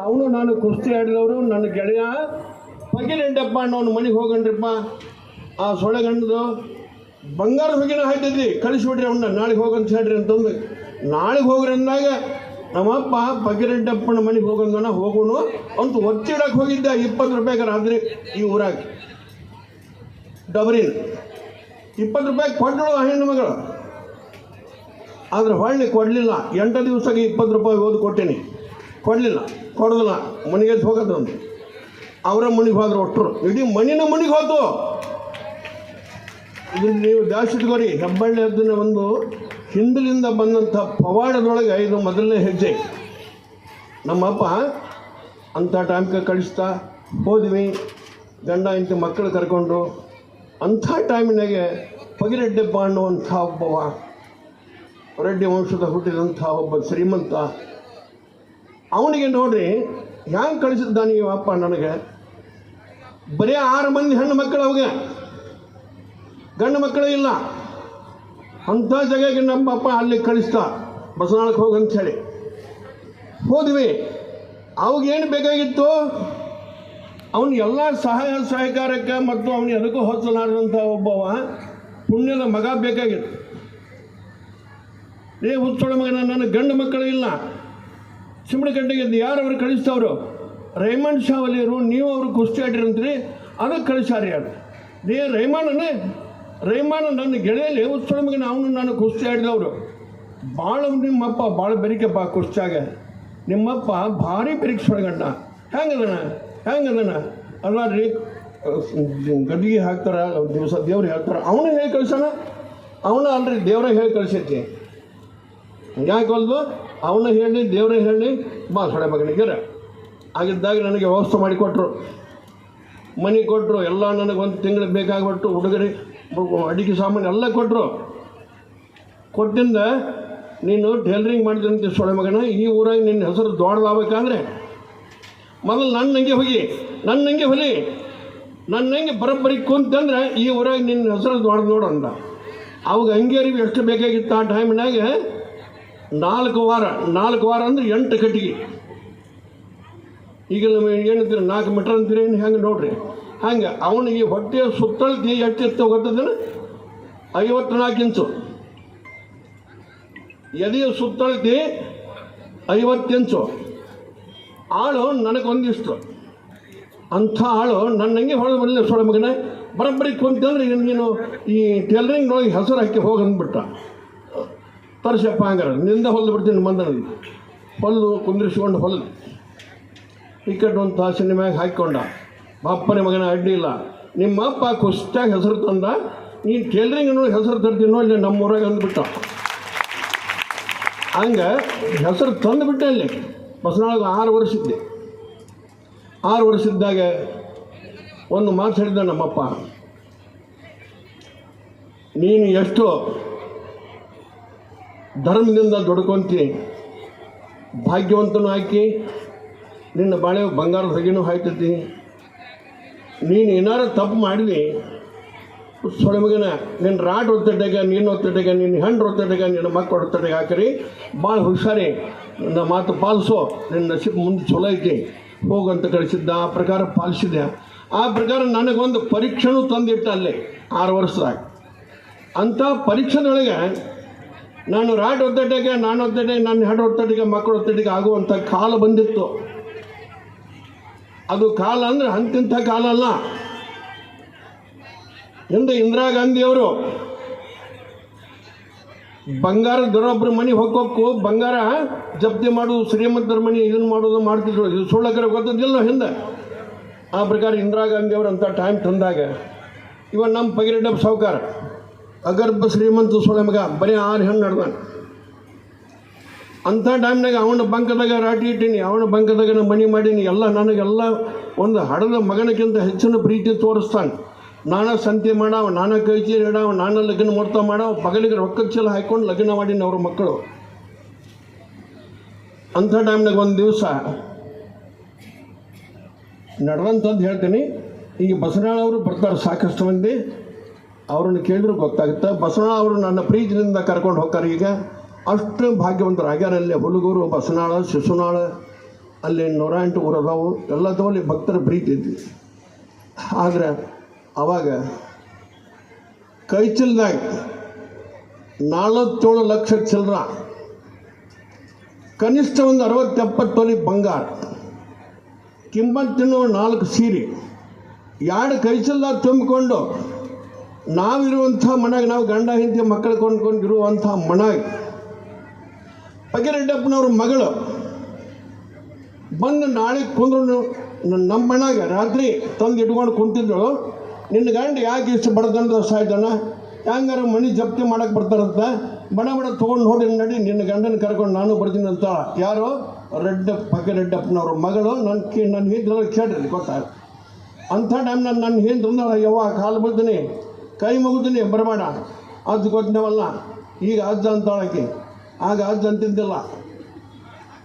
ಅವನು ನಾನು ಕುಸ್ತಿ ಆಡಿದವರು, ನನ್ನ ಗೆಳೆಯ. ಪಗಿರೆಡ್ಡಪ್ಪ ಅನ್ನೋನು ಮನೆಗೆ ಹೋಗಣ್ರಿಪ್ಪ ಆ ಸೊಳೆಗಣ್ಣದು ಬಂಗಾರ ಹೊಗಿನ ಹಾಕಿದ್ವಿ ಕಳಿಸ್ಬಿಡ್ರಿ ಅವನ್ನ ನಾಳೆಗೆ ಹೋಗಂತ ಹೇಳ್ರಿ ಅಂತಂದು. ನಾಳೆಗೆ ಹೋಗ್ರಿ ಅಂದಾಗ, ನಮ್ಮಪ್ಪ ಪಗಿರೆಡ್ಡಪ್ಪನ ಮನೆಗೆ ಹೋಗಂದನ ಹೋಗೋನು ಅಂತ ಒತ್ತಿಡಕ್ಕೆ ಹೋಗಿದ್ದ. ಇಪ್ಪತ್ತು ರೂಪಾಯಿಗೆ ರಾತ್ರಿ ಈ ಊರಾಗ. ಡಬರಿನ್. ಇಪ್ಪತ್ತು ರೂಪಾಯಿ ಕೊಟ್ಟಳು ಹೆಣ್ಣು ಮಗಳು. ಆದ್ರೆ ಹೊಳ್ಳಿ ಕೊಡಲಿಲ್ಲ. ಎಂಟು ದಿವಸಕ್ಕೆ ಇಪ್ಪತ್ತು ರೂಪಾಯಿ ಓದಿ ಕೊಟ್ಟೇನಿ. ಕೊಡಲಿಲ್ಲ, ಕೊಡೋದಿಲ್ಲ. ಮನೆಗೆ ಹೋಗೋದು ಒಂದು ಅವರ ಮನೆಗೆ ಹೋದ್ರು ಒಟ್ಟರು. ಇಡೀ ಮಣ್ಣಿನ ಮನೆಗೆ ಹೋತು ಇದು ನೀವು ಜಾಸ್ತಿ ಇಟ್ಕೋರಿ, ಹೆಬ್ಬಳ್ಳಿ ಒಂದು ಹಿಂದಿನಿಂದ ಬಂದಂಥ ಪವಾಡದೊಳಗೆ ಇದು ಮೊದಲನೇ ಹೆಜ್ಜೆ. ನಮ್ಮಪ್ಪ ಅಂಥ ಟೈಮ್ಗೆ ಕಳಿಸ್ತಾ ಹೋದ್ವಿ. ಗಂಡ ಇಂಥ ಮಕ್ಕಳು ಕರ್ಕೊಂಡು ಅಂಥ ಟೈಮಿನಾಗೆ ಪಗಿರೆಡ್ಡಪ್ಪ ಅನ್ನುವಂಥ ಒಬ್ಬವ. ರೆಡ್ಡಿ ವಂಶದ ಹುಟ್ಟಿದಂಥ ಒಬ್ಬ ಶ್ರೀಮಂತ ಅವನಿಗೆ ನೋಡ್ರಿ, ಹ್ಯಾಂಗೆ ಕಳಿಸಿದ್ದಾನೆ ಅಪ್ಪ ನನಗೆ? ಬರೀ ಆರು ಮಂದಿ ಹೆಣ್ಣು ಮಕ್ಕಳು ಅವಾಗ. ಗಂಡು ಮಕ್ಕಳು ಇಲ್ಲ. ಅಂಥ ಜಾಗಕ್ಕೆ ನಮ್ಮ ಅಪ್ಪ ಅಲ್ಲಿ ಕಳಿಸ್ತಾ ಬಸನಾಳಕ್ಕೆ ಹೋಗಂತ ಹೇಳಿ. ಹೋದ್ವಿ. ಅವಾಗೇನು ಬೇಕಾಗಿತ್ತು? ಅವನು ಎಲ್ಲ ಸಹಾಯ ಸಹಕಾರಕ್ಕೆ ಮತ್ತು ಅವನು ಎದಕ್ಕೂ ಹೊತ್ತಲಾರದಂಥ ಒಬ್ಬವ, ಪುಣ್ಯದ ಮಗ ಬೇಕಾಗಿತ್ತು. ಏ ಹುಚ್ಚೊಳ ಮಗನ, ನನ್ನ ಗಂಡು ಮಕ್ಕಳು ಇಲ್ಲ. ಸಿಂಬಳಗಡ್ಡೆಗೆ ಯಾರು ಅವ್ರು ಕಳಿಸ್ತವ್ರು ರೈಮಂಡ್ ಶಾವಲಿಯರು ನೀವು ಅವರು ಕುಸ್ತಿ ಆಡಿರಂತ್ರಿ ಅದಕ್ಕೆ ಕಳಿಸಾರಿ ಯಾರು? ನೀ ರೈಮಾನನೇ ರೈಮಾನ ನನ್ನ ಗೆಳೆಯಲ್ಲಿ ಉತ್ಸವಗೆ ಅವನು ನಾನು ಕುಸ್ತಿ ಆಡಿದವರು. ಭಾಳ ನಿಮ್ಮಪ್ಪ ಭಾಳ ಬೆರಿಕೆಪ್ಪ ಕುಸ್ತಿಯಾಗ. ನಿಮ್ಮಪ್ಪ ಭಾರಿ ಬೆರಿಕೆ ಸೊಳಗಣ್ಣ ಹೆಂಗದನ? ಹೆಂಗದನ? ಅಲ್ಲ ರೀ ಗದ್ದಿಗೆ ಹಾಕ್ತಾರ, ದಿವಸ ದೇವ್ರು ಹೇಳ್ತಾರ ಅವನು ಹೇಳಿ ಕಳ್ಸೋಣ ಅವನು ಅಲ್ರಿ ದೇವ್ರಿಗೆ ಹೇಳಿ ಕಳ್ಸೈತಿ. ಹೊಲ್ದು ಅವನ ಹೇಳಿ, ದೇವರೇ ಹೇಳಿ, ಬಾ ಸೊಡೆ ಮಗನಿಗೆ ಆಗಿದ್ದಾಗ ನನಗೆ ವ್ಯವಸ್ಥೆ ಮಾಡಿಕೊಟ್ರು ಮನೆ ಕೊಟ್ಟರು ಎಲ್ಲ ನನಗೆ ಒಂದು ತಿಂಗಳು ಬೇಕಾಗ್ಬಿಟ್ಟು ಹುಡುಗರಿ ಅಡಿಗೆ ಸಾಮಾನು ಎಲ್ಲ ಕೊಟ್ಟರು ಕೊಟ್ಟಿಂದ, ನೀನು ಟೈಲರಿಂಗ್ ಮಾಡಿದಂತೆ ಸೊಳೆ ಮಗನ, ಈ ಊರಾಗ ನಿನ್ನ ಹೆಸರು ದೊಡ್ಡದಾಗಬೇಕಂದ್ರೆ. ಮೊದಲು ನನ್ನ ಹಂಗೆ ಹೋಗಿ ನನ್ನ ಹಂಗೆ ಹೊಲಿ. ನನ್ನ ಹಂಗೆ ಬರೋಬ್ಬರಿ ಕುಂತಂದ್ರೆ, ಈ ಊರಾಗ ನಿನ್ನ ಹೆಸರು ದೊಡ್ಡ ನೋಡು ಅಂದ. ಅವಾಗ ಹಂಗೇರಿಗೆ ಎಷ್ಟು ಬೇಕಾಗಿತ್ತು ಆ ಟೈಮ್ನಾಗ ನಾಲ್ಕು ವಾರ ನಾಲ್ಕು ವಾರ ಅಂದ್ರೆ ಎಂಟು ಕಟ್ಟಿಗೆ ಈಗ ನಮ್ಮ ಏನಂತೀರಿ ನಾಲ್ಕು ಮೀಟರ್ ಅಂತೀರಿ ಹೆಂಗೆ ನೋಡ್ರಿ? ಹಂಗೆ ಅವನಿಗೆ ಹೊಟ್ಟೆ ಸುತ್ತಳತಿ ಎಷ್ಟಿತ್ತು ಗೊತ್ತದೇನು? ಐವತ್ನಾಲ್ಕು ಇಂಚು. ಎದೆಯ ಸುತ್ತಳತಿ ಐವತ್ತು ಇಂಚು. ಆಳು ನನಗೊಂದಿಷ್ಟು ಅಂಥ ಆಳು ನನ್ನಂಗೆ ಹೊಳೆ ಬರಲಿಲ್ಲ ಸೊಳ ಮಗನೇ. ಬರಬ್ಬರಿ ಕುಂತಂದ್ರೆ ನೀನು ಈ ಟೈಲರಿಂಗ್ನೊಳಗೆ ಹೆಸರು ಹಾಕಿ ಹೋಗಂದ್ಬಿಟ್ಟ. ತರ್ಸಪ್ಪ ಹಂಗಾರ. ನಿಂದ ಹೊಲ್ದು ಬಿಡ್ತೀನಿ ಮಂದನಲ್ಲಿ ಹೊಲ್ದು ಕುಂದ್ರಿಸ್ಕೊಂಡು ಹೊಲ್ದು. ಈ ಕಡೆ ಒಂದು ತಾಸಿನ ಮ್ಯಾಗ ಹಾಕ್ಕೊಂಡ. ಅಪ್ಪನ ಮಗನ ಅಡ್ಡಿ ಇಲ್ಲ. ನಿಮ್ಮ ಅಪ್ಪ ಕುಸ್ತಾಗ ಹೆಸರು ತಂದ. ನೀನು ಟೈಲರಿಂಗ್ ಹೆಸರು ತರ್ತೀನೋ ನಮ್ಮ ನಮ್ಮೂರಾಗ ಅಂದ್ಬಿಟ್ಟ. ಹಂಗೆ ಹೆಸರು ತಂದುಬಿಟ್ಟೆ ಅಲ್ಲಿ. ಬಸವನಾಳಗೆ ಆರು ವರ್ಷ ಇದ್ದೆ. ಆರು ವರ್ಷ ಇದ್ದಾಗ ಒಂದು ಮಾತು ಹೇಳಿದ್ದ ನಮ್ಮಪ್ಪ. ನೀನು ಎಷ್ಟು ಧರ್ಮದಿಂದ ದುಡ್ಕೊಂತಿ ಭಾಗ್ಯವಂತನೂ ಹಾಕಿ, ನಿನ್ನ ಬಾಳೆ ಬಂಗಾರದ ಹೊಗೆನೂ ಹಾಯ್ತತಿ. ನೀನು ಏನಾರು ತಪ್ಪು ಮಾಡಿದಿ ಸೊಳೆ ನಿನ್ನ ರಾಟ್ ಒತ್ತಡೆಗ ನೀನು ಒತ್ತಡೆಗ ನಿನ್ನ ಹೆಣ್ಣು ಒತ್ತಡೆಗ ನಿನ್ನ ಮಕ್ಕಳು ಒತ್ತಡೆಗ ಹಾಕಿರಿ. ಭಾಳ ಹುಷಾರಿ, ನನ್ನ ಮಾತು ಪಾಲಿಸೋ, ನಿನ್ನ ನಸೀಬ್ ಮುಂದೆ ಚಲೋ ಐತಿ. ಹೋಗಂತ ಕಳಿಸಿದ್ದ, ಆ ಪ್ರಕಾರ ಪಾಲಿಸಿದೆ ಆ ಪ್ರಕಾರ ನನಗೊಂದು ಪರೀಕ್ಷೆನೂ ತಂದಿಟ್ಟ ಅಲ್ಲಿ ಆರು ವರ್ಷದಾಗ ಅಂಥ ಪರೀಕ್ಷೆದೊಳಗೆ ನಾನು ರಾಟ್ ಒತ್ತಡೆಗೆ ನಾನು ಒತ್ತಡೆ ನನ್ನ ಹೆಣ್ಣು ಒತ್ತಡಿಗೆ, ಮಕ್ಕಳು ಒತ್ತಡಿಗೆ ಆಗುವಂಥ ಕಾಲ ಬಂದಿತ್ತು. ಅದು ಕಾಲ ಅಂದರೆ ಅಂತಿಂಥ ಕಾಲ ಅಲ್ಲ. ಹಿಂದೆ ಇಂದಿರಾ ಗಾಂಧಿಯವರು ಬಂಗಾರ ದೊರೊಬ್ಬರ ಮನೆ ಹೋಗೋಕ್ಕೂ ಬಂಗಾರ ಜಪ್ತಿ ಮಾಡೋದು ಶ್ರೀಮಂತರ ಮನೆ ಇದನ್ನು ಮಾಡೋದು ಮಾಡ್ತಿದ್ರು. ಇದು ಸುಳ್ಳಕರ ಗೊತ್ತಿದ್ದಿಲ್ಲ ಹಿಂದೆ. ಆ ಪ್ರಕಾರ ಇಂದಿರಾ ಗಾಂಧಿಯವರು ಅಂತ ಟೈಮ್ ತಂದಾಗ, ಇವ ನಮ್ಮ ಪಗಿರೆಡ್ಡಪ್ಪ ಸಾವುಕಾರ. ಅಗರ್ಭ ಶ್ರೀಮಂತ ಸೊಳೆ ಮಗ, ಬರೀ ಆರು ಹೆಣ್ಣು ನಡ್ದಾನೆ. ಅಂಥ ಟೈಮ್ನಾಗ ಅವನ ಬಂಕದಾಗ ರಾಟಿ ಇಟ್ಟೀನಿ, ಅವನ ಬಂಕದಾಗ ನಾನು ಮನೆ ಮಾಡೀನಿ, ಎಲ್ಲ ನನಗೆಲ್ಲ ಒಂದು ಹಡದ ಮಗನಕ್ಕಿಂತ ಹೆಚ್ಚಿನ ಪ್ರೀತಿ ತೋರಿಸ್ತಾನೆ. ನಾನೇ ಸಂತೆ ಮಾಡವ, ನಾನೇ ಕೈಚಿ ಇಡವ, ನಾನೇ ಲಗ್ನ ಮುಹೂರ್ತ ಮಾಡವ ಪಗಲಿಗೆ ರೊಕ್ಕದ ಚೀಲ ಹಾಕ್ಕೊಂಡು ಲಗ್ನ ಮಾಡೀನಿ ಅವ್ರ ಮಕ್ಕಳು. ಅಂಥ ಟೈಮ್ನಾಗ ಒಂದು ದಿವಸ ನಡೆದಂಥದ್ದು ಹೇಳ್ತೀನಿ, ಈಗ ಬಸವನಾಳ ಅವರು ಬರ್ತಾರೆ ಸಾಕಷ್ಟು ಮಂದಿ. ಅವ್ರನ್ನ ಕೇಳಿದ್ರು ಗೊತ್ತಾಗುತ್ತೆ. ಬಸವಣ್ಣ ಅವರು ನನ್ನ ಪ್ರೀತಿಯಿಂದ ಕರ್ಕೊಂಡು ಹೋಗ್ತಾರೆ. ಈಗ ಅಷ್ಟು ಭಾಗ್ಯವಂತರು. ಆಗ್ಯಾರಲ್ಲಿ ಹುಡುಗರು ಬಸವನಾಳ ಶಿಶುನಾಳ, ಅಲ್ಲಿ ನೂರ ಎಂಟು ಊರದವು. ಅದಾವು ಎಲ್ಲ ತೋಲಿ ಭಕ್ತರ ಪ್ರೀತಿ ಐತಿ ಆದರೆ ಅವಾಗ ಕೈಚಲ್ದಾಗ ನಲವತ್ತೇಳು ಲಕ್ಷ ಚಿಲ್ಲರ, ಕನಿಷ್ಠ ಒಂದು ಅರವತ್ತೆಪ್ಪತ್ತು ತೊಲಿ ಬಂಗಾರ, ಕಿಮ್ಮತ್ತಿನ ನಾಲ್ಕು ಸೀರೆ, ಎರಡು ಕೈಚಲ್ದಾಗ ತುಂಬಿಕೊಂಡು ನಾವಿರುವಂಥ ಮನೆಗೆ ನಾವು ಗಂಡ, ಹೆಂಡತಿ, ಮಕ್ಕಳು ಕೊಂಡ್ಕೊಂಡು ಇರುವಂಥ ಮನೆಗೆ ಪಗಿರೆಡ್ಡಪ್ಪನವ್ರ ಮಗಳು ಬಂದು ನಾಳೆ ಕುಂದ್ರು ನಮ್ಮ ಮನೆಗೆ ರಾತ್ರಿ ತಂದು ಇಟ್ಕೊಂಡು ಕುಂತಿದ್ದಳು. ನಿನ್ನ ಗಂಡ ಯಾಕೆ ಇಷ್ಟು ಬಡದಂದ್ರೆ ಸಾಯ್ತಾನ? ಹೆಂಗಾರ ಮನೆ ಜಪ್ತಿ ಮಾಡಕ್ಕೆ ಬರ್ತಾರಂತ? ಬಣ ಬಣ ತೊಗೊಂಡು ನೋಡಿ ನಡಿ, ನಿನ್ನ ಗಂಡನ ಕರ್ಕೊಂಡು ನಾನು ಬರ್ತೀನಿ ಅಂತ ಯಾರು? ರೆಡ್ಡ ಪಕ್ಕೆ ಮಗಳು. ನನ್ನ ನನ್ನ ಹಿಂದೆ ಕೇಳ್ರಿ ಗೊತ್ತಾಗ ಅಂಥ ಟೈಮ್ ನಾನು ನನ್ನ ಹಿಂದೆ ಯಾವ ಕಾಲು ಬಿಡ್ತೀನಿ ಕೈ ಮುಗಿತೀನಿ ಬರಬೇಡ. ಅದು ಗೊತ್ತಿನವಲ್ಲ. ಈಗ ಅಜ್ಜ ಅಂತಾಳಕ್ಕೆ ಆಗ ಅಜ್ಜ ಅಂತಿದ್ದಿಲ್ಲ.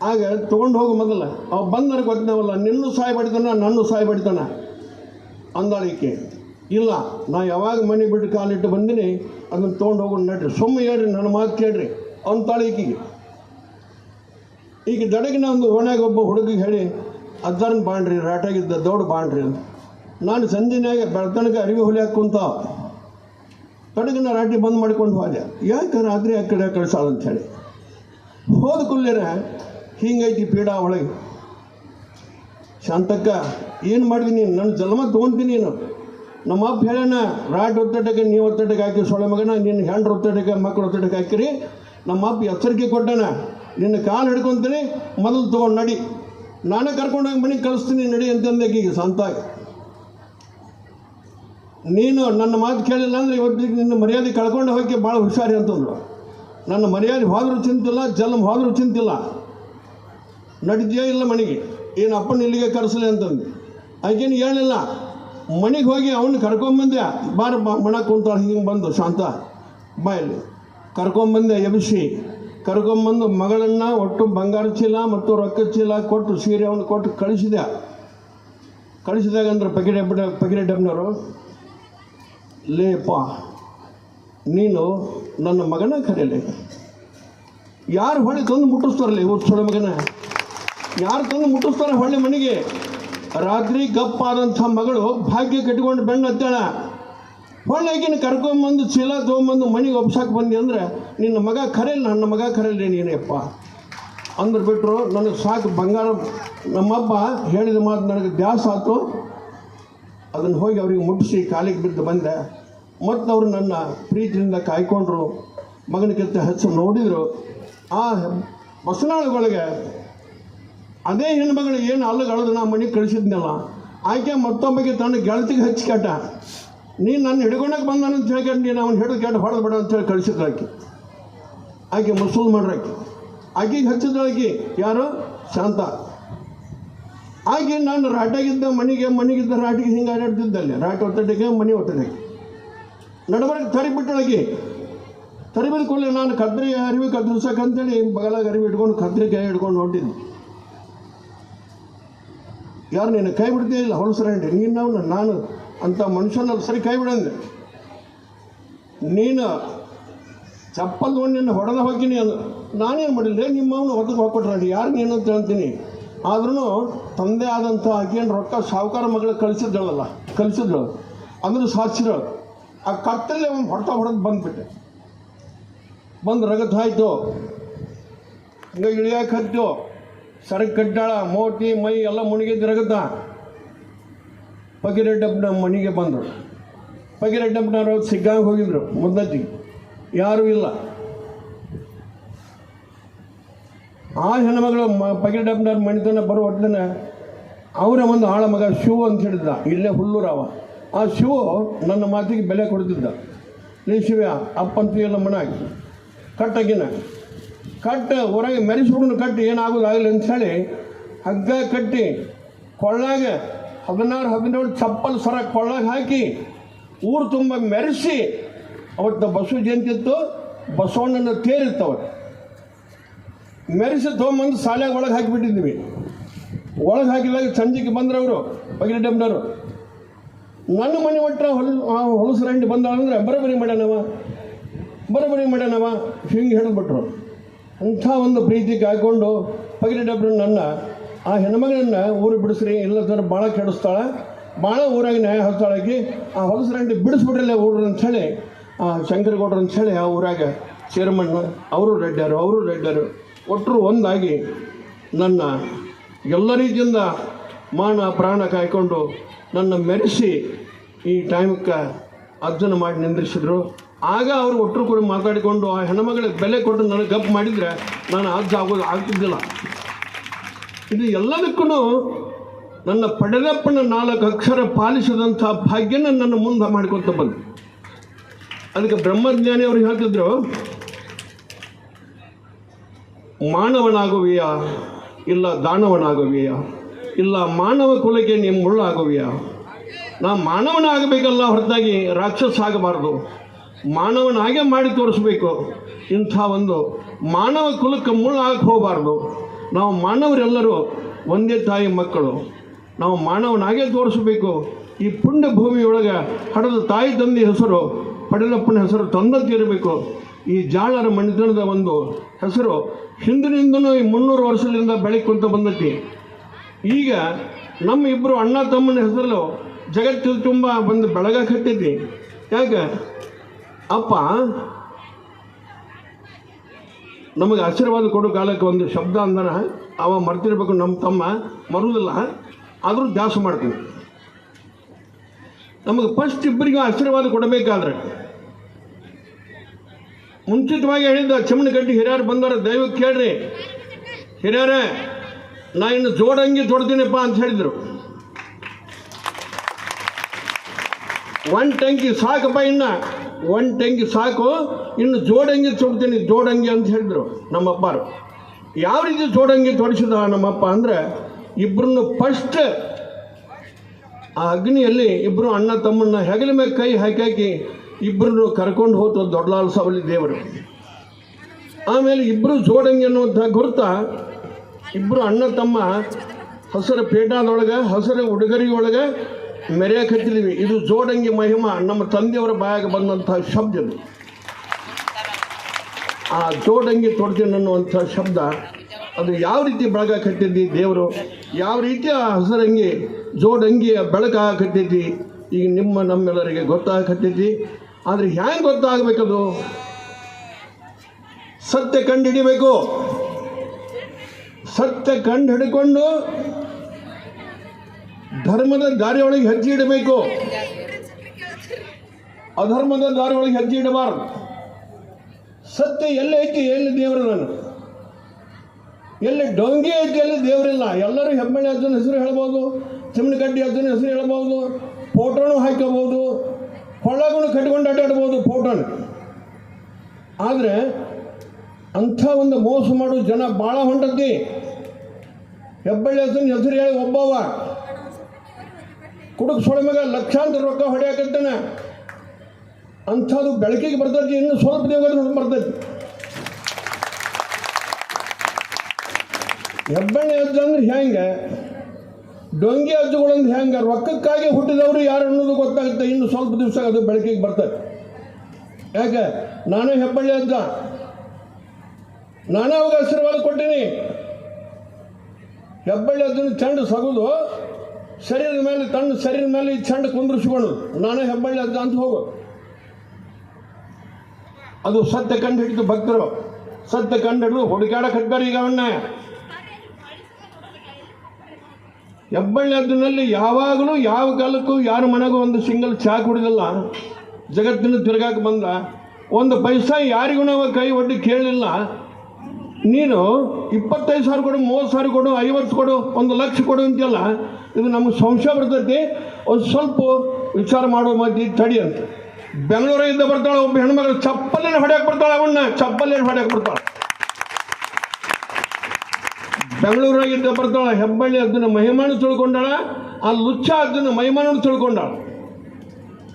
ಆಗ ತೊಗೊಂಡು ಹೋಗು ಮೊದಲ. ಅವ ಬಂದರೆ ಗೊತ್ತಿನವಲ್ಲ, ನಿನ್ನೂ ಸಹಾಯ ಪಡಿತಾನ ನನ್ನೂ ಸಹಾಯ ಪಡಿತಾನ ಅಂದಾಳಿಕೆ. ಇಲ್ಲ, ನಾ ಯಾವಾಗ ಮನೆ ಬಿಟ್ಟು ಕಾಲಿಟ್ಟು ಬಂದಿನಿ, ಅದನ್ನು ತೊಗೊಂಡು ಹೋಗು ನಡ್ರಿ. ಸುಮ್ಮನೆ ಹೇಳ್ರಿ, ನನ್ನ ಮಾತು ಕೇಳ್ರಿ. ಅಂತಾಳೆ ಈಕಿಗೆ ಈಗ ದಡಗಿನ ಒಂದು ಓಣ್ಯಾಗ ಒಬ್ಬ ಹುಡುಗಿಗೆ ಹೇಳಿ, ಅಜ್ಜಾರನ್ ಬಾಣ್ರಿ, ರಾಟಾಗಿದ್ದ ದೌಡ್ ಬಾಣ್ರಿ ಅಂತ. ನಾನು ಸಂಜೆನಾಗ ಬೆಳ್ತನಕ ಅರಿವಿ ಹೊಲಿ ತಡಗಿನ ರಾಟಿ ಬಂದ್ ಮಾಡ್ಕೊಂಡು ಹೋದೆ. ಯಾಕೆ ರಾತ್ರಿ ಆ ಕಡೆ ಕಳ್ಸಾಳ ಅಂತ ಹೇಳಿ. ಹೋದ ಕುಲ್ಲೇರ ಹಿಂಗೈತಿ ಪೀಡಾ ಒಳಗೆ. ಶಾಂತಕ್ಕ, ಏನು ನೀನು? ನನ್ನ ಜನ್ಮ ತೊಗೊಂತೀನಿ ನೀನು. ನಮ್ಮ ಅಪ್ಪ ಹೇಳೋಣ ರಾಟ್ ಒತ್ತಡಕ್ಕೆ ನೀವು ಒತ್ತಡಕ್ಕೆ ಹಾಕಿ, ಸೊಳ್ಳೆ ಮಗನ, ನಿನ್ನ ಹೆಂಡ್ರ ಒತ್ತಟಕ್ಕೆ ಮಕ್ಕಳು ಒತ್ತಡಕ್ಕೆ ಹಾಕಿರಿ. ನಮ್ಮ ಅಪ್ಪ ಎಚ್ಚರಿಕೆ ಕೊಟ್ಟಣ ನಿನ್ನ ಕಾಲು ಹಿಡ್ಕೊಂತೀನಿ, ಮೊದಲು ತೊಗೊಂಡು ನಡಿ. ನಾನೇ ಕರ್ಕೊಂಡೋಗಿ ಮನೆಗೆ ಕಳಿಸ್ತೀನಿ, ನಡಿ ಅಂತಂದಾಗ ಈಗ ಸಂತಾಗಿ ನೀನು ನನ್ನ ಮಾತು ಕೇಳಿಲ್ಲ ಅಂದರೆ ಇವತ್ತಿಗೆ ನಿನ್ನ ಮರ್ಯಾದೆ ಕಳ್ಕೊಂಡು ಹೋಗಿ ಭಾಳ ಹುಷಾರಿ ಅಂತಂದ್ರು ನನ್ನ ಮರ್ಯಾದೆ ಹೋದರೂ ಚಿಂತಿಲ್ಲ, ಜನ್ಮ ಹೋದರೂ ಚಿಂತಿಲ್ಲ. ನಡಿದ್ಯಾ ಇಲ್ಲ ಮನೆಗೆ? ಏನು ಅಪ್ಪನ ಇಲ್ಲಿಗೆ ಕರೆಸಲಿ ಅಂತಂದು ಅದಕ್ಕೇನು ಹೇಳಿಲ್ಲ ಮನೆಗೆ ಹೋಗಿ ಅವನು ಕರ್ಕೊಂಬಂದೆ. ಬಾರ ಮಣ ಕುಂತಾಳೆ ಹಿಂಗೆ ಬಂದು, ಶಾಂತ. ಬಾಯಲ್ಲಿ ಕರ್ಕೊಂಬಂದೆ ಎಬ್ಸಿ. ಕರ್ಕೊಂಬಂದು ಮಗಳನ್ನು ಒಟ್ಟು ಬಂಗಾರ ಚೀಲ ಮತ್ತು ರೊಕ್ಕ ಚೀಲ ಕೊಟ್ಟು ಸೀರೆ ಅವನು ಕೊಟ್ಟು ಕಳಿಸಿದೆ. ಕಳಿಸಿದಾಗ ಅಂದ್ರೆ ಪಕಿಡೆ ಪಕಿಡೆ ಡಬ್ನವರು ಲೇಪ ನೀನು ನನ್ನ ಮಗನ ಕರೆಯಲೆ ಯಾರು ಹೊಳೆ ತಂದು ಮುಟ್ಟಿಸ್ತಾರಲ್ಲ ಸೊಳ್ಳೆ ಮಗನ? ಯಾರು ತಂದು ಮುಟ್ಟಿಸ್ತಾರೆ ಹೊಳೆ ಮನೆಗೆ? ರಾತ್ರಿ ಗಪ್ಪಾದಂಥ ಮಗಳು ಭಾಗ್ಯ ಕಟ್ಕೊಂಡು ಬೆಣ್ಣ ಹತ್ತಾಳ ಹೊಳ್ಳೆಗಿನ ಕರ್ಕೊಂಬಂದು ಚೀಲ ತೊಗೊಂಬಂದು ಮನೆಗೆ ಒಪ್ಸಾಕೆ ಬಂದಿ ಅಂದ್ರೆ ನಿನ್ನ ಮಗ ಕರೆಯಲ್ಲ ನನ್ನ ಮಗ ಕರೆಯಲ್ಲ ನೀನೇಪ್ಪ. ಅಂದ್ರೆ ಬಿಟ್ಟರು ನನಗೆ ಸಾಕು ಬಂಗಾರ. ನಮ್ಮಪ್ಪ ಹೇಳಿದ ಮಾತು ನನಗೆ ದ್ಯಾಸ ಆಯ್ತು ಅದನ್ನು ಹೋಗಿ ಅವ್ರಿಗೆ ಮುಟ್ಟಿಸಿ ಕಾಲಿಗೆ ಬಿದ್ದು ಬಂದೆ. ಮತ್ತು ಅವರು ನನ್ನ ಪ್ರೀತಿಯಿಂದ ಕಾಯ್ಕೊಂಡ್ರು. ಮಗನಕ್ಕಿಂತ ಹೆಚ್ಚು ನೋಡಿದರು. ಆ ಬಸನಾಳುಗಳಿಗೆ ಅದೇ ಹೆಣ್ಮಗಳು ಏನು ಅಲ್ಲಗಳದು ನಾ ಮನೆಗೆ ಕಳಿಸಿದ್ನಲ್ಲ, ಆಕೆ ಮತ್ತೊಬ್ಬಗೆ ತನ್ನ ಗೆಳತಿಗೆ ಹಚ್ಚಿಕಟ್ಟ ನೀನು ನನ್ನ ಹಿಡ್ಕೊಂಡಕ್ಕೆ ಬಂದಾನಂತ ಹೇಳ್ಕೊಂಡು ನೀನು ಅವ್ನು ಹಿಡಿದು ಕೆಟ್ಟ ಹೊಡೆದು ಬಿಡ ಅಂತೇಳಿ ಕಳಿಸಿದ್ರು ಆಕೆ. ಆಕೆ ಮುಸಲ್ಮಾನ್ರು ಆಕೆ. ಆಕೆಗೆ ಹಚ್ಚಿದ್ರು ಆಕೆ ಯಾರು? ಶಾಂತ. ಹಾಗೆ ನಾನು ರಾಟಾಗಿದ್ದ ಮನೆಗೆ, ಮನೆಗಿದ್ದ ರಾಟಿಗೆ ಹಿಂಗೆ ಆಡಾಡ್ತಿದ್ದಲ್ಲಿ ರಾಟ್ ಒತ್ತಡಕ್ಕೆ, ಮನೆ ಒತ್ತಡಕ್ಕೆ. ನಡಬರಕ್ಕೆ ತರಿ ಬಿಟ್ಟೊಳಗೆ ತರಿ ಬಿಡ್ಕೊಳ್ಳಿ ನಾನು ಕದ್ರಿ ಅರಿವಿ ಕದ್ರಿಸಕ್ಕಂತೇಳಿ ಬಗಲಾಗ ಅರಿವಿ ಇಟ್ಕೊಂಡು ಕದ್ರಿ ಕೈ ಹಿಡ್ಕೊಂಡು ಹೊಟ್ಟಿದ್ದೆ ಯಾರು ನೀನು ಕೈ ಬಿಡ್ತೇ ಇಲ್ಲ ಹೊಲಸರಂಡಿ ನೀನು ನಾನು ಅಂಥ ಮನುಷ್ಯನಲ್ಲಿ, ಸರಿ ಕೈ ಬಿಡಂದೆ ನೀನು ಚಪ್ಪಲ್ ನಿನ್ನ ಹೊಡೆದ ಹೋಗಿನಿ ಅಂದ. ನಾನೇನು ಮಾಡಿಲ್ಲ ನಿಮ್ಮ ಅವನು ಹೊತ್ತಕ್ಕೆ ಹೋಗ್ಕೊಟ್ರಿ ಯಾರು ನೀನು ಅಂತ ಹೇಳ್ತೀನಿ. ಆದ್ರೂ ತಂದೆ ಆದಂಥ ಆಕೇನು ರೊಕ್ಕ ಸಾಹುಕಾರ ಮಗಳು ಕಳಿಸಿದ್ದಳಲ್ಲ ಕಲಿಸಿದ್ದಳು ಅಂದ್ರೆ ಸಾಚಿರು ಆ ಕತ್ತಲ್ಲಿ ಅವ್ನು ಹೊಡೆತ ಹೊಡೆದು ಬಂದ್ಬಿಟ್ಟೆ. ಬಂದು ರಗತ್ ಆಯಿತು ಹಂಗೆ ಇಳಿಯಕ್ಕೆ ಹತ್ತು ಸರಕು ಕಟ್ಟಾಳ ಮೋಟಿ ಮೈ ಎಲ್ಲ ಮುಳುಗಿದ್ದು ರಗತ. ಪಗಿರೆಡ್ಡಪ್ಪನ ಮನೆಗೆ ಬಂದರು. ಪಗಿರೆಡ್ಡಪ್ಪನವ್ರು ಸಿಗ್ಗಂಗೆ ಹೋಗಿದ್ರು ಮುದ್ದತ್ತಿ ಯಾರೂ ಇಲ್ಲ. ಆ ಹೆಣ್ಮಗಳು ಮ ಪಕೆಟ್ ಡಬ್ನವ್ರ ಮಣಿತನ ಬರೋ ಒಟ್ಟನ ಅವರ ಒಂದು ಆಳ ಮಗ ಶಿವು ಅಂತ ಹೇಳಿದ್ದ. ಇಲ್ಲೇ ಹುಲ್ಲೂರವ. ಆ ಶಿವು ನನ್ನ ಮಾತಿಗೆ ಬೆಲೆ ಕೊಡ್ತಿದ್ದ. ನೀ ಶಿವ ಅಪ್ಪಂತೂ ಎಲ್ಲ ಮನಾಗಿ ಕಟ್ಟಗಿನ ಕಟ್ಟ ಹೊರಗೆ ಮೆರೆಸ್ಬಿಡ್ನು ಕಟ್ಟಿ ಏನಾಗೋದಾಗಲಿ ಅಂಥೇಳಿ ಹಗ್ಗ ಕಟ್ಟಿ ಕೊಳ್ಳಾಗ ಹದಿನಾರು, ಹದಿನೇಳು ಚಪ್ಪಲ್ ಸರ ಕೊಳ್ಳಾಗ ಹಾಕಿ ಊರು ತುಂಬ ಮೆರೆಸಿ ಅವತ್ತು ಬಸವ ಜಯಂತಿ ಇತ್ತು. ಬಸವಣ್ಣನ ತೇರಿತ್ತು ಮೆರೆಸಿ ತೊಗೊಂಬಂದು ಶಾಲೆಗೆ ಒಳಗೆ ಹಾಕಿಬಿಟ್ಟಿದ್ದೀವಿ ಒಳಗೆ ಹಾಕಿದಾಗ ಸಂಜೆಗೆ ಬಂದ್ರೆ ಅವರು ಬಗಿರಿ ಡಬ್ನವರು ನನ್ನ ಮನೆ ಒಟ್ಟ ಹೊಲ ಹೊಲಸು ರಂಡಿ ಬಂದ ಅಂದ್ರೆ ಬರಬರಿ ಮಾಡ್ಯಾನವ ಬರಬರಿ ಮಾಡ್ಯಾನವ, ಹಿಂಗೆ ಹೇಳಿಬಿಟ್ರು ಅಂಥ ಒಂದು ಪ್ರೀತಿ ಕಾಯ್ಕೊಂಡು ಬಗಿರಿ ಡಬ್ರು ನನ್ನ, ಆ ಹೆಣ್ಮಗಳನ್ನ ಊರು ಬಿಡಿಸ್ರಿ ಇಲ್ಲದ್ರೆ ಭಾಳ ಕೆಡಿಸ್ತಾಳೆ ಭಾಳ ಊರಾಗಿ ನ್ಯಾಯ ಹಾಕ್ತಾಳಾಗಿ ಆ ಹೊಲಸರಂಡಿ ಬಿಡಿಸ್ಬಿಡ್ರಲ್ಲ ಊರು ಅಂಥೇಳಿ ಆ ಶಂಕರಗೌಡ್ರು ಅಂಥೇಳಿ ಆ ಊರಾಗ ಚೇರ್ಮನ್ ಅವರು ರೆಡ್ಡರು ಅವರು ರೆಡ್ಡರು. ಒಟ್ಟರು ಒಂದಾಗಿ ನನ್ನ ಎಲ್ಲ ರೀತಿಯಿಂದ ಮಾನ ಪ್ರಾಣ ಕಾಯ್ಕೊಂಡು ನನ್ನ ಮೆರೆಸಿ ಈ ಟೈಮಕ್ಕೆ ಅರ್ಜನ ಮಾಡಿ ನಿಂದ್ರಿಸಿದ್ರು. ಆಗ ಅವರು ಒಟ್ಟರು ಕೂಡ ಮಾತಾಡಿಕೊಂಡು ಆ ಹೆಣ್ಮಗಳಿಗೆ ಬೆಲೆ ಕೊಟ್ಟು ನನಗೆ ಗಪ್ ಮಾಡಿದರೆ ನಾನು ಅಜ್ಜ ಆಗೋದು ಆಗ್ತಿದ್ದಿಲ್ಲ. ಇದು ಎಲ್ಲದಕ್ಕೂ ನನ್ನ ಪಡೆದಪ್ಪನ ನಾಲ್ಕು ಅಕ್ಷರ ಪಾಲಿಸಿದಂಥ ಭಾಗ್ಯನ ನನ್ನ ಮುಂದೆ ಮಾಡ್ಕೊತ ಬಂದು. ಅದಕ್ಕೆ ಬ್ರಹ್ಮಜ್ಞಾನಿ ಅವರು ಹೇಳ್ತಿದ್ರು ಮಾನವನಾಗುವಿಯಾ? ಇಲ್ಲ ದಾನವನಾಗುವೆಯಾ? ಇಲ್ಲ ಮಾನವ ಕುಲಕ್ಕೆ ನೀನು ಮುಳ್ಳಾಗುವೆಯಾ? ನಾ ಮಾನವನಾಗಬೇಕಲ್ಲ, ಹೊರತಾಗಿ ರಾಕ್ಷಸ ಆಗಬಾರ್ದು. ಮಾನವನಾಗೆ ಮಾಡಿ ತೋರಿಸ್ಬೇಕು. ಇಂಥ ಒಂದು ಮಾನವ ಕುಲಕ್ಕೆ ಮುಳ್ಳಾಗಕ್ಕೆ ಹೋಗಬಾರ್ದು. ನಾವು ಮಾನವರೆಲ್ಲರೂ ಒಂದೇ ತಾಯಿ ಮಕ್ಕಳು. ನಾವು ಮಾನವನಾಗೆ ತೋರಿಸ್ಬೇಕು. ಈ ಪುಣ್ಯ ಭೂಮಿಯೊಳಗೆ ಹಡದ ತಾಯಿ ತಂದೆ ಹೆಸರು ಪಡೆದಪ್ಪನ ಹೆಸರು ತಂದಂತಿರಬೇಕು. ಈ ಜಾಳರ ಮಣಿತನದ ಒಂದು ಹೆಸರು ಹಿಂದಿನಿಂದನೂ ಈ ಮುನ್ನೂರು ವರ್ಷದಿಂದ ಬೆಳಕೊಂತ ಬಂದೈತಿ. ಈಗ ನಮ್ಮ ಇಬ್ಬರು ಅಣ್ಣ ತಮ್ಮನ ಹೆಸರು ಜಗತ್ತು ತುಂಬ ಬಂದು ಬೆಳಗಾಕತ್ತೈತಿ ಯಾಕೆ? ಅಪ್ಪ, ನಮಗೆ ಆಶೀರ್ವಾದ ಕೊಡೋ ಕಾಲಕ್ಕೆ ಒಂದು ಶಬ್ದ ಅಂದನ. ಅವ ಮರ್ತಿರ್ಬೇಕು ನಮ್ಮ ತಮ್ಮ, ಮರುದಿಲ್ಲ. ಆದರೂ ದ್ಯಾಸ ಮಾಡ್ತೀವಿ. ನಮಗೆ ಫಸ್ಟ್ ಇಬ್ಬರಿಗೂ ಆಶೀರ್ವಾದ ಕೊಡಬೇಕಾದ್ರೆ ಮುಂಚಿತವಾಗಿ ಹೇಳಿದ್ದ ಗಟ್ಟಿ ಹಿರಿಯರು ಬಂದಾರ ದಯವಿಟ್ಟು ಕೇಳ್ರಿ. ಹಿರಿಯರೇ, ನಾ ಇನ್ನು ಜೋಡಂಗಿ ತೊಡ್ತೀನಿಪ್ಪ ಅಂತ ಹೇಳಿದರು. ಒನ್ ಟಂಗಿ ಸಾಕಪ್ಪ ಇನ್ನು ಒನ್ ಟಂಗಿ ಸಾಕು, ಇನ್ನು ಜೋಡಂಗಿ ತೊಡ್ತೀನಿ ಜೋಡಂಗಿ ಅಂತ ಹೇಳಿದ್ರು ನಮ್ಮಪ್ಪರು ಯಾವ ರೀತಿ ಜೋಡಂಗಿ ತೊಡಿಸಿದ ನಮ್ಮಪ್ಪ ಅಂದರೆ ಇಬ್ಬರನ್ನು ಫಸ್ಟ್ ಆ ಅಗ್ನಿಯಲ್ಲಿ ಇಬ್ಬರು ಅಣ್ಣ ತಮ್ಮನ್ನ ಹೆಗಲ ಮೇಲೆ ಕೈ ಹಾಕಿ ಹಾಕಿ ಇಬ್ಬರನ್ನು ಕರ್ಕೊಂಡು ಹೋತ ದೊಡ್ಡಲಾಲ್ ಸಾವಲಿ ದೇವರು. ಆಮೇಲೆ ಇಬ್ಬರು ಜೋಡಂಗಿ ಅನ್ನುವಂಥ ಗುರುತ ಇಬ್ಬರು ಅಣ್ಣ ತಮ್ಮ ಹಸಿರ ಪೇಟಾದೊಳಗೆ, ಹಸಿರ ಉಡುಗರಿಯೊಳಗೆ ಮೆರೆಯಕತ್ತಿದ್ವಿ. ಇದು ಜೋಡಂಗಿ ಮಹಿಮ, ನಮ್ಮ ತಂದೆಯವರ ಬಾಯಾಗ ಬಂದಂಥ ಶಬ್ದ ಇದು. ಆ ಜೋಡಂಗಿ ತೊಡ್ತೀನಿ ಅನ್ನುವಂಥ ಶಬ್ದ, ಅದು ಯಾವ ರೀತಿ ಬೆಳಗಾಕತ್ತಿದ್ದಿ ದೇವರು? ಯಾವ ರೀತಿ ಆ ಹಸರಂಗಿ ಜೋಡಂಗಿಯ ಬೆಳಕಾಗತ್ತೈತಿ ಈಗ ನಿಮ್ಮ ನಮ್ಮೆಲ್ಲರಿಗೆ ಗೊತ್ತಾಗತ್ತೈತಿ ಆದರೆ ಹ್ಯಾಂಗೆ ಗೊತ್ತಾಗಬೇಕದು? ಸತ್ಯ ಕಂಡು ಹಿಡಿಬೇಕು ಸತ್ಯ ಕಂಡು ಹಿಡ್ಕೊಂಡು ಧರ್ಮದ ದಾರಿಯೊಳಗೆ ಹೆಜ್ಜೆ ಇಡಬೇಕು. ಅಧರ್ಮದ ದಾರಿಯೊಳಗೆ ಹೆಜ್ಜೆ ಇಡಬಾರ್ದು. ಸತ್ಯ ಎಲ್ಲಿ ಐತಿ, ಎಲ್ಲಿ ದೇವರು ನಾನು ಎಲ್ಲಿ ಡೊಂಗಿ ಐತಿ, ಎಲ್ಲಿ ದೇವರಿಲ್ಲ? ಎಲ್ಲರೂ ಹೆಬ್ಬಳ್ಳಿ ಅಜ್ಜನ ಹೆಸರು ಹೇಳ್ಬೋದು ಚಿಮ್ಮನಕಡ್ಡಿ ಅಜ್ಜನ ಹೆಸರು ಹೇಳ್ಬೋದು, ಫೋಟೋನು ಹಾಕೋಬೋದು ಕಟ್ಕೊಂಡು ಅಡ್ಡಾಡ್ಬೋದು ಫೋಟೋನ. ಆದರೆ ಅಂಥ ಒಂದು ಮೋಸ ಮಾಡೋ ಜನ ಭಾಳ ಹೊಂಟದ್ದಿ ಹೆಬ್ಬಳ್ಳಿ ಅಜ್ಜನ ಹೆಸರು ಹೇಳಿ ಒಬ್ಬವ. ಕುಡುಕ್ ಸೊಳ ಮಗ ಲಕ್ಷಾಂತರ ರೊಕ್ಕ ಹೊಡೆಯಾಕತ್ತಾನೆ. ಅಂಥದ್ದು ಬೆಳಕಿಗೆ ಬರ್ತೈತಿ ಇನ್ನು ಸ್ವಲ್ಪ ದೇವರ ಬರ್ತೈತಿ ಹೆಬ್ಬಳ್ಳಿ ಅಂದ್ರೆ ಹೆಂಗೆ? ಡೊಂಗಿ ಅಜ್ಜುಗಳಂದ್ರೆ ಹೆಂಗೆ? ರೊಕ್ಕಕ್ಕಾಗಿ ಹುಟ್ಟಿದವರು ಯಾರು ಅನ್ನೋದು ಗೊತ್ತಾಗುತ್ತೆ. ಇನ್ನು ಸ್ವಲ್ಪ ದಿವಸ ಅದು ಬೆಳಕಿಗೆ ಬರ್ತದೆ. ಯಾಕೆ? ನಾನು ಹೆಬ್ಬಳ್ಳಿ ಅಜ್ಜ ನಾನು ಅವಾಗ ಆಶೀರ್ವಾದ ಕೊಟ್ಟೀನಿ. ಹೆಬ್ಬಳ್ಳಿ ಅಜ್ಜನ ಚಂಡ ಸಗುದು, ಶರೀರದ ಮೇಲೆ ತನ್ನ ಶರೀರದ ಮೇಲೆ ಈ ಚಂಡ ಕುಂದ್ರಿಸ್ಕೊಂಡು, ನಾನು ಹೆಬ್ಬಳ್ಳಿ ಅಜ್ಜ ಅಂತ ಹೋಗು. ಅದು ಸತ್ಯ ಕಂಡು ಹಿಡಿದು ಭಕ್ತರು, ಸತ್ಯ ಕಂಡು ಹಿಡಿದು ಹುಡುಕಾಡಕತ್ತಾರೆ ಈಗ ಅವನ್ನ. ಹೆಬ್ಬಳ್ಳಿ ಯಾವಾಗಲೂ ಯಾವ ಕಾಲಕ್ಕೂ ಯಾರ ಮನೆಗೂ ಒಂದು ಸಿಂಗಲ್ ಚಾ ಕುಡಿದಿಲ್ಲ ಜಗತ್ತಿನ ತಿರುಗಾಕ ಬಂದ. ಒಂದು ಪೈಸಾ ಯಾರಿಗೂ ನಾವು ಕೈ ಒಡ್ಡಿ ಕೇಳಲಿಲ್ಲ. ನೀನು ಇಪ್ಪತ್ತೈದು ಸಾವಿರ ಕೊಡು, ಮೂವತ್ತು ಸಾವಿರ ಕೊಡು, ಐವತ್ತು ಕೊಡು, ಒಂದು ಲಕ್ಷ ಕೊಡು ಅಂತೆಲ್ಲ ಇದು ನಮಗೆ ಸಂಶಯ ಬರ್ತೈತಿ. ಒಂದು ಸ್ವಲ್ಪ ವಿಚಾರ ಮಾಡುವ ಮಧ್ಯೆ ತಡಿ ಅಂತ. ಬೆಂಗಳೂರಿಂದ ಬರ್ತಾಳೆ ಒಬ್ಬ ಹೆಣ್ಮಗಳು, ಚಪ್ಪಲಿನ ಹೊಡ್ಯಾಕೆ ಬರ್ತಾಳೆ ಅವನ್ನ, ಚಪ್ಪಲಿನ ಹೊಡ್ಯಾಕೆ ಬರ್ತಾಳೆ. ಬೆಂಗಳೂರಾಗಿದ್ದ ಬರ್ತಾಳೆ ಹೆಬ್ಬಳ್ಳಿ ಅದನ್ನ ಮಹಿಮಾನು ತಿಳ್ಕೊಂಡಾಳ, ಆ ಲುಚ್ಚ ಅದನ್ನ ಮಹಿಮಾನು ತಿಳ್ಕೊಂಡಾಳ.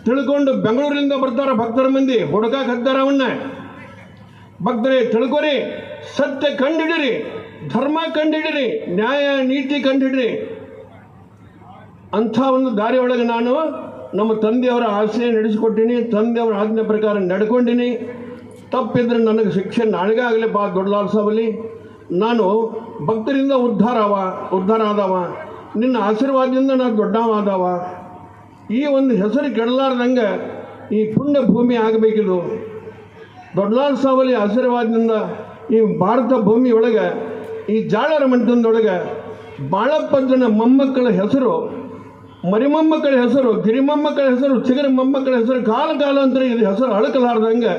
ತಿಳ್ಕೊಂಡು ಬೆಂಗಳೂರಿಂದ ಬರ್ತಾರ ಭಕ್ತರ ಮಂದಿ ಹುಡುಕಾಕ್ ಹತ್ತಾರ ಅವನ್ನ. ಭಕ್ತರೇ, ತಿಳ್ಕೊರಿ, ಸತ್ಯ ಕಂಡಿಡಿರಿ, ಧರ್ಮ ಕಂಡಿಡಿರಿ, ನ್ಯಾಯ ನೀತಿ ಕಂಡಿಡಿರಿ. ಅಂಥ ಒಂದು ದಾರಿ ಒಳಗೆ ನಾನು ನಮ್ಮ ತಂದೆಯವರ ಆಸೆ ನಡೆಸಿಕೊಟ್ಟಿನಿ, ತಂದೆಯವರ ಆಜ್ಞೆ ಪ್ರಕಾರ ನಡ್ಕೊಂಡಿನಿ. ತಪ್ಪಿದ್ರೆ ನನಗೆ ಶಿಕ್ಷೆ ನಾಳೆಗೆ ಆಗಲಿ, ಬಾ ದೊಡ್ಡಲಾಲ್ ಸಾಬಲಿ ನಾನು ಭಕ್ತರಿಂದ ಉದ್ಧಾರವ ಉದ್ಧಾರ ಆದವ ನಿನ್ನ ಆಶೀರ್ವಾದದಿಂದ ನಾನು ದೊಡ್ಡವಾದವ ಈ ಒಂದು ಹೆಸರು ಕೆಡಲಾರ್ದಂಗೆ ಈ ಪುಣ್ಯ ಭೂಮಿ ಆಗಬೇಕಿದು. ದೊಡ್ಡಲಾಲ್ ಸಾವಲಿ ಆಶೀರ್ವಾದದಿಂದ ಈ ಭಾರತ ಭೂಮಿ ಒಳಗೆ, ಈ ಜಾಳರ ಮಂಟದೊಳಗೆ ಬಾಳಪ್ಪ ಜನ ಮೊಮ್ಮಕ್ಕಳ ಹೆಸರು ಮರಿಮೊಮ್ಮಕ್ಕಳ ಹೆಸರು, ಗಿರಿಮೊಮ್ಮಕ್ಕಳ ಹೆಸರು ಚಿಗರಿ ಮೊಮ್ಮಕ್ಕಳ ಹೆಸರು ಕಾಲ ಕಾಲಾಂತರ ಇದು ಹೆಸರು ಅಳಕಲಾರ್ದಂಗೆ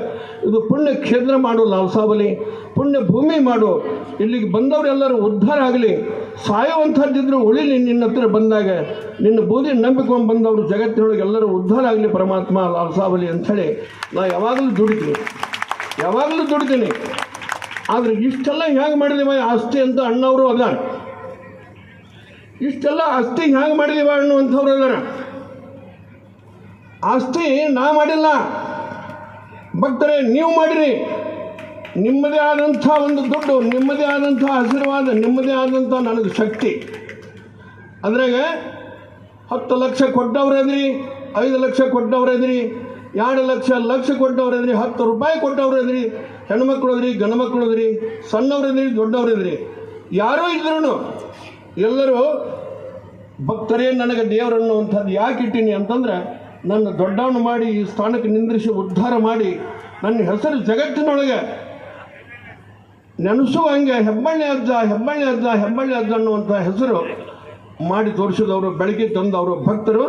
ಇದು ಪುಣ್ಯ ಕ್ಷೇತ್ರ ಮಾಡು ಲಾಲ್ಸಾವಲಿ ಪುಣ್ಯ ಭೂಮಿ ಮಾಡು. ಇಲ್ಲಿಗೆ ಬಂದವರೆಲ್ಲರೂ ಉದ್ಧಾರ ಆಗಲಿ. ಸಾಯುವಂಥದ್ದಿದ್ರು ಉಳಿಲಿ ನಿನ್ನ ಹತ್ರ ಬಂದಾಗ. ನಿನ್ನ ಬೂದಿ ನಂಬಿಕೊಂಡು ಬಂದವರು ಜಗತ್ತಿನೊಳಗೆ ಎಲ್ಲರೂ ಉದ್ಧಾರ ಆಗಲಿ ಪರಮಾತ್ಮ ಲಾಲ್ಸಾವಲಿ ಅಂಥೇಳಿ ನಾ ಯಾವಾಗಲೂ ದುಡಿತೀನಿ. ಯಾವಾಗಲೂ ದುಡಿತೀನಿ. ಆದರೆ ಇಷ್ಟೆಲ್ಲ ಹೇಗೆ ಮೈ ಆಸ್ತಿ ಅಂತ ಅಣ್ಣವರು ಅದಾರ. ಇಷ್ಟೆಲ್ಲ ಆಸ್ತಿ ಹ್ಯಾಂಗೆ ಮಾಡಿದೀವ ಅನ್ನುವಂಥವ್ರು ಅದಾರ ಆಸ್ತಿ ನಾ ಮಾಡಿಲ್ಲ. ಭಕ್ತರೇ, ನೀವು ಮಾಡಿರಿ. ನಿಮ್ಮದೇ ಆದಂಥ ಒಂದು ದುಡ್ಡು, ನಿಮ್ಮದೇ ಆದಂಥ ಆಶೀರ್ವಾದ, ನಿಮ್ಮದೇ ಆದಂಥ ನನಗೆ ಶಕ್ತಿ. ಅದ್ರಾಗ ಹತ್ತು ಲಕ್ಷ ಕೊಟ್ಟವ್ರದ್ರಿ ಐದು ಲಕ್ಷ ಕೊಟ್ಟವ್ರದ್ರಿ ಎರಡು ಲಕ್ಷ ಲಕ್ಷ ಕೊಟ್ಟವ್ರದ್ರಿ ಹತ್ತು ರೂಪಾಯಿ ಕೊಟ್ಟವ್ರದ್ರಿ ಹೆಣ್ಮಕ್ಳು ಅದ್ರಿ ಗಂಡು ಮಕ್ಕಳು ಅದ್ರಿ ಸಣ್ಣವ್ರದ್ರಿ ದೊಡ್ಡವ್ರದ್ರಿ ಯಾರೋ ಇದ್ರು ಎಲ್ಲರೂ ಭಕ್ತರೇ, ನನಗೆ ದೇವರನ್ನುವಂಥದ್ದು ಯಾಕೆ ಇಟ್ಟೀನಿ ಅಂತಂದ್ರೆ, ನನ್ನ ದೊಡ್ಡವನು ಮಾಡಿ ಈ ಸ್ಥಾನಕ್ಕೆ ನಿಂದ್ರಿಸಿ ಉದ್ಧಾರ ಮಾಡಿ ನನ್ನ ಹೆಸರು ಜಗತ್ತಿನೊಳಗೆ ನೆನೆಸುವಂಗೆ ಹೆಬ್ಬಳ್ಳಿ ಅಜ್ಜ ಹೆಬ್ಬಳ್ಳಿ ಅಜ್ಜ ಹೆಬ್ಬಳ್ಳಿ ಅಜ್ಜ ಅನ್ನುವಂಥ ಹೆಸರು ಮಾಡಿ ತೋರಿಸಿದವರು, ಬೆಳಗ್ಗೆ ತಂದವರು ಭಕ್ತರು,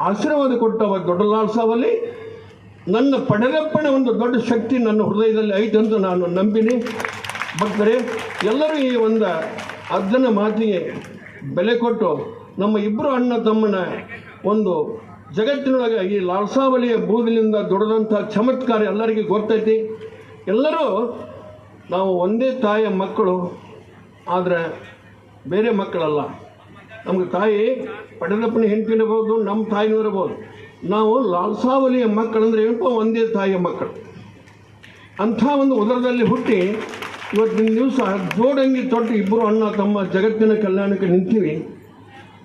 ಆಶೀರ್ವಾದ ಕೊಟ್ಟವ ದೊಡ್ಡಲಾಲ್ ಸಾವಲ್ಲಿ ನನ್ನ ಪಡೆದಪ್ಪನ ಒಂದು ದೊಡ್ಡ ಶಕ್ತಿ ನನ್ನ ಹೃದಯದಲ್ಲಿ ಐತೆ ಅಂತ ನಾನು ನಂಬಿನಿ. ಭಕ್ತರೇ, ಎಲ್ಲರೂ ಈ ಒಂದು ಅಜ್ಜನ ಮಾತಿಗೆ ಬೆಲೆ ಕೊಟ್ಟು ನಮ್ಮ ಇಬ್ಬರು ಅಣ್ಣ ತಮ್ಮನ ಒಂದು ಜಗತ್ತಿನೊಳಗೆ ಈ ಲಾಲ್ಸಾವಳಿಯ ಬೂದಿನಿಂದ ದುಡಿದಂಥ ಚಮತ್ಕಾರ ಎಲ್ಲರಿಗೂ ಗೊತ್ತೈತಿ. ಎಲ್ಲರೂ ನಾವು ಒಂದೇ ತಾಯಿಯ ಮಕ್ಕಳು, ಆದರೆ ಬೇರೆ ಮಕ್ಕಳಲ್ಲ. ನಮಗೆ ತಾಯಿ ಪಡೆದಪ್ಪನ ಹೆಂಡತಿ ಇರಬಹುದು ನಮ್ಮ ತಾಯಿನೂ ಇರ್ಬೋದು. ನಾವು ಲಾಲ್ಸಾವಲಿಯ ಮಕ್ಕಳಂದ್ರೆ ಏನಪ್ಪ? ಒಂದೇ ತಾಯಿಯ ಮಕ್ಕಳು. ಅಂಥ ಒಂದು ಉದರದಲ್ಲಿ ಹುಟ್ಟಿ ಇವತ್ತಿನ ದಿವಸ ಜೋಡಂಗಿ ತೊಟ್ಟು ಇಬ್ಬರು ಅಣ್ಣ ತಮ್ಮ ಜಗತ್ತಿನ ಕಲ್ಯಾಣಕ್ಕೆ ನಿಂತೀವಿ.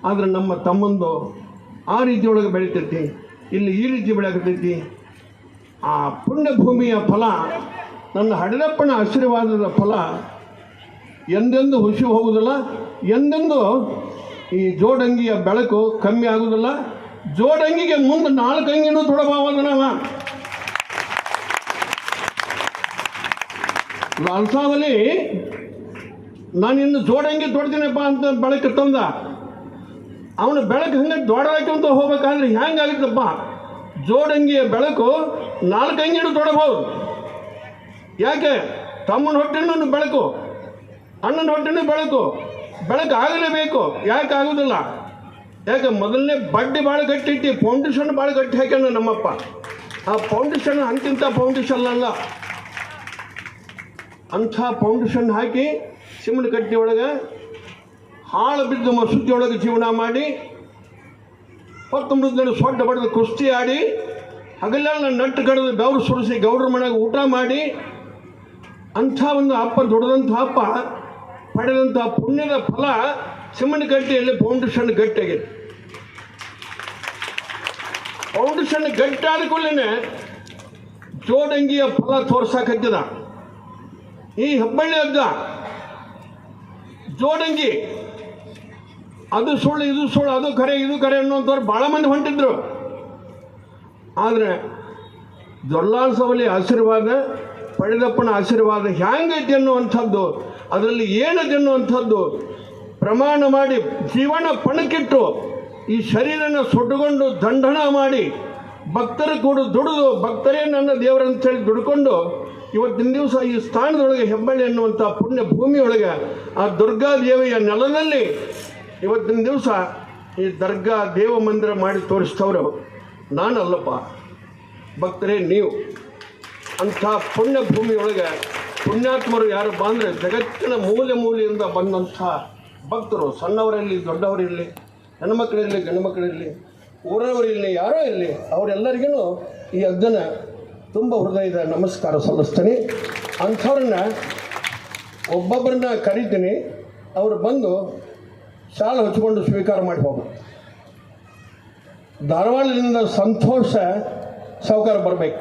ಆದರೆ ನಮ್ಮ ತಮ್ಮಂದು ಆ ರೀತಿಯೊಳಗೆ ಬೆಳಿತೈತಿ, ಇಲ್ಲಿ ಈ ರೀತಿ ಬೆಳೆಯಕತ್ತೈತಿ ಆ ಪುಣ್ಯಭೂಮಿಯ ಫಲ, ನನ್ನ ಹಡಲಪ್ಪನ ಆಶೀರ್ವಾದದ ಫಲ ಎಂದೆಂದು ಹುಸಿ ಹೋಗುವುದಿಲ್ಲ, ಎಂದೆಂದು ಈ ಜೋಡಂಗಿಯ ಬೆಳಕು ಕಮ್ಮಿ ಆಗುವುದಿಲ್ಲ. ಜೋಡಂಗಿಗೆ ಮುಂದೆ ನಾಲ್ಕು ಅಂಗಿನೂ ತೊಡಬಾವದ ನಾವ. ಲಾಲ್ಸಾವಲಿ ನಾನು ಇನ್ನು ಜೋಡಂಗಿ ತೊಡ್ತೀನಪ್ಪ ಅಂತ ಬೆಳಕು ತಂದ. ಅವನ ಬೆಳಕು ಹಂಗೆ ದೊಡ್ಡದಾಕೊಂತ ಹೋಗ್ಬೇಕಾದ್ರೆ ಹೆಂಗಾಗುತ್ತಪ್ಪ ಜೋಡಂಗಿಯ ಬೆಳಕು ನಾಲ್ಕು ಅಂಗಿಡು ತೊಡಬಹುದು ಯಾಕೆ? ತಮ್ಮನ ಹೊಟ್ಟೆನೂ ಬೆಳಕು, ಅಣ್ಣನ ಹೊಟ್ಟೆನೂ ಬೆಳಕು ಬೆಳಕು ಆಗಲೇಬೇಕು. ಯಾಕೆ ಆಗೋದಿಲ್ಲ? ಯಾಕೆ ಮೊದಲನೇ ಬಡ್ಡಿ ಭಾಳ ಗಟ್ಟಿಟ್ಟಿ ಫೌಂಡೇಶನ್ ಭಾಳ ಗಟ್ಟಿ ಹಾಕ್ಯಾನ ನಮ್ಮಪ್ಪ. ಆ ಫೌಂಡೇಶನ್ ಅಂತಿಂಥ ಫೌಂಡೇಶನ್ ಅಲ್ಲ. ಅಂಥ ಫೌಂಡೇಶನ್ ಹಾಕಿ ಸಿಮೆಂಟ್ ಕಟ್ಟಿ ಒಳಗೆ ಹಾಳು ಬಿದ್ದು ಮಸೂತಿ ಒಳಗೆ ಜೀವನ ಮಾಡಿ ಹತ್ತೊಂಬತ್ತು ಸೊಡ್ಡ ಬಡಿದು ಕುಸ್ತಿ ಆಡಿ ಹಗಲೆಲ್ಲ ನಟ್ಟು ಕಡಿದು ಬೆವರು ಸುರಿಸಿ ಗೌಡ್ರ ಮನೆಗೆ ಊಟ ಮಾಡಿ ಅಂಥ ಒಂದು ಅಪ್ಪ ದೊಡ್ಡದಂಥ ಅಪ್ಪ ಪಡೆದಂಥ ಪುಣ್ಯದ ಫಲ ಸಿಮೆಂಟ್ ಗಟ್ಟಿಯಲ್ಲಿ ಫೌಂಡೇಶನ್ ಗಟ್ಟಿಯಾಗಿದೆ. ಫೌಂಡೇಶನ್ ಗಟ್ಟಾದ ಕೂಡಲೇ ಜೋಡಂಗಿಯ ಫಲ ತೋರ್ಸಾಕತ್ತಿದ ಈ ಹೆಬ್ಬಳ್ಳಿ ಅಜ್ಜ ಜೋಡಂಗಿ. ಅದು ಸುಳ್ಳು, ಇದು ಸುಳ್ಳು, ಅದು ಕರೆ, ಇದು ಕರೆ ಅನ್ನೋಂಥವ್ರು ಭಾಳ ಮಂದಿ ಹೊಂಟಿದ್ರು. ಆದರೆ ಜೊರ್ಲಾಲ್ ಸವಲಿ ಆಶೀರ್ವಾದ ಪಡೆದಪ್ಪನ ಆಶೀರ್ವಾದ ಹ್ಯಾಂಗೈತಿ ಅನ್ನುವಂಥದ್ದು, ಅದರಲ್ಲಿ ಏನದು ಅನ್ನುವಂಥದ್ದು ಪ್ರಮಾಣ ಮಾಡಿ ಜೀವನ ಪಣಕ್ಕಿಟ್ಟು ಈ ಶರೀರನ ಸುಟ್ಟುಕೊಂಡು ದಂಡನ ಮಾಡಿ ಭಕ್ತರ ಕೂಡ ದುಡಿದು ಭಕ್ತರೇ ನನ್ನ ದೇವರಂತೇಳಿ ದುಡ್ಕೊಂಡು ಇವತ್ತಿನ ದಿವಸ ಈ ಸ್ಥಾನದೊಳಗೆ ಹೆಬ್ಬಳ್ಳಿ ಅನ್ನುವಂಥ ಪುಣ್ಯ ಭೂಮಿಯೊಳಗೆ ಆ ದುರ್ಗಾ ದೇವಿಯ ನೆಲದಲ್ಲಿ ಇವತ್ತಿನ ದಿವಸ ಈ ದರ್ಗಾ ದೇವ ಮಂದಿರ ಮಾಡಿ ತೋರಿಸ್ತವ್ರು ನಾನಲ್ಲಪ್ಪ. ಭಕ್ತರೇ, ನೀವು ಅಂಥ ಪುಣ್ಯ ಭೂಮಿಯೊಳಗೆ ಪುಣ್ಯಾತ್ಮರು ಯಾರಪ್ಪ ಅಂದರೆ ಜಗತ್ತಿನ ಮೂಲೆ ಮೂಲೆಯಿಂದ ಬಂದಂಥ ಭಕ್ತರು, ಸಣ್ಣವರಿರಲಿ, ದೊಡ್ಡವರಿರಲಿ ಹೆಣ್ಮಕ್ಳಿರಲಿ ಗಂಡು ಮಕ್ಕಳಿರಲಿ, ಊರವರಿರಲಿ, ಯಾರೋ ಇರಲಿ ಅವರೆಲ್ಲರಿಗೂ ಈ ಅಜ್ಜನ ತುಂಬ ಹೃದಯದ ನಮಸ್ಕಾರ ಸಲ್ಲಿಸ್ತೀನಿ. ಅಂಥವ್ರನ್ನ ಒಬ್ಬೊಬ್ಬರನ್ನ ಕರಿತೀನಿ. ಅವರು ಬಂದು ಶಾಲೆ ಹಚ್ಕೊಂಡು ಸ್ವೀಕಾರ ಮಾಡಿ ಹೋಗು. ಧಾರವಾಡದಿಂದ ಸಂತೋಷ ಸಾವುಕಾರ ಬರಬೇಕು.